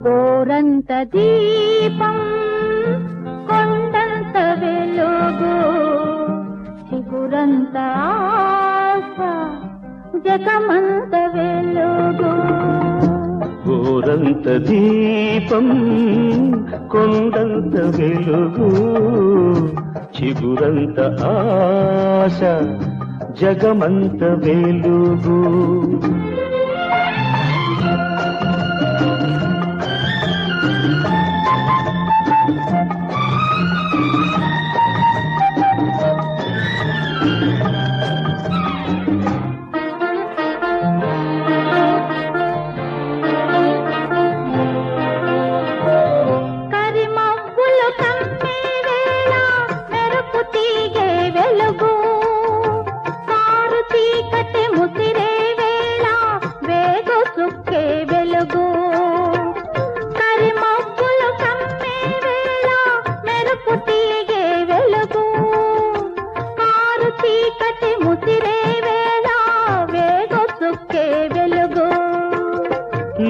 కోరంత దీపం కొండంత వెలుగు చిగురంత ఆశ జగమంత వెలుగు. గోరంత దీపం కొండంత వెలుగు చిగురంత ఆశ జగమంత వెలుగు.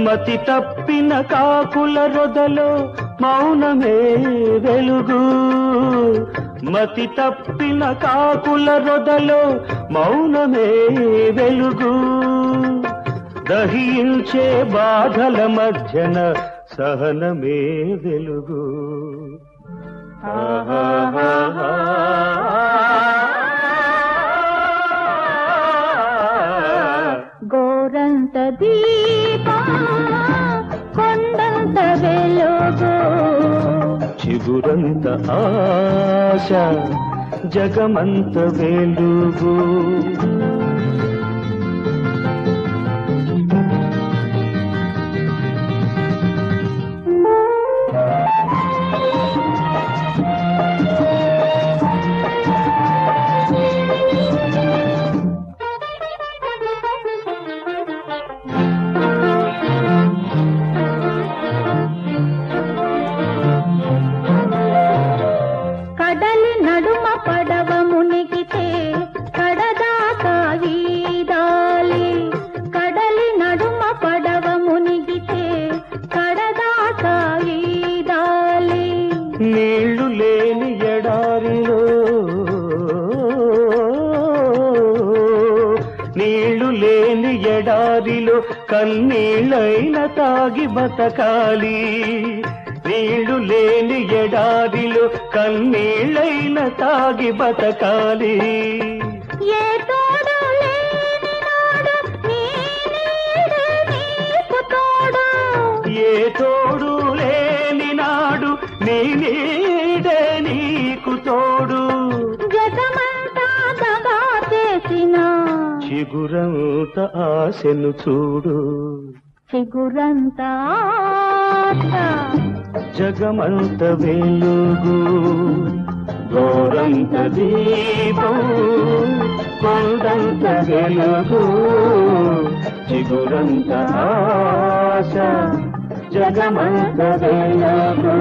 మతి తప్పిన కాకుల రొదలో మౌనమే వెలుగు. మతి తప్పిన కాకుల రొదలో మౌనమే వెలుగు. దహించే బాధల మధ్యన సహనమే వెలుగు. గోరంత దీపా చిగురంత ఆశ జగమంత వెలుగు. లేని ఎడారిలో కన్నీళ్ళైన తాగి బతకాలి. నీళ్ళు లేని ఎడారిలో కన్నీళ్ళైన తాగి బతకాలి. ఏ తోడు లేని నాడు నీ చిగురంత ఆశను చూడు. చిగురంత జగమంత వెలుగు గోరంత దీపం కొండంత వెలుగు చిగురంత ఆశ జగమంత వెలుగు.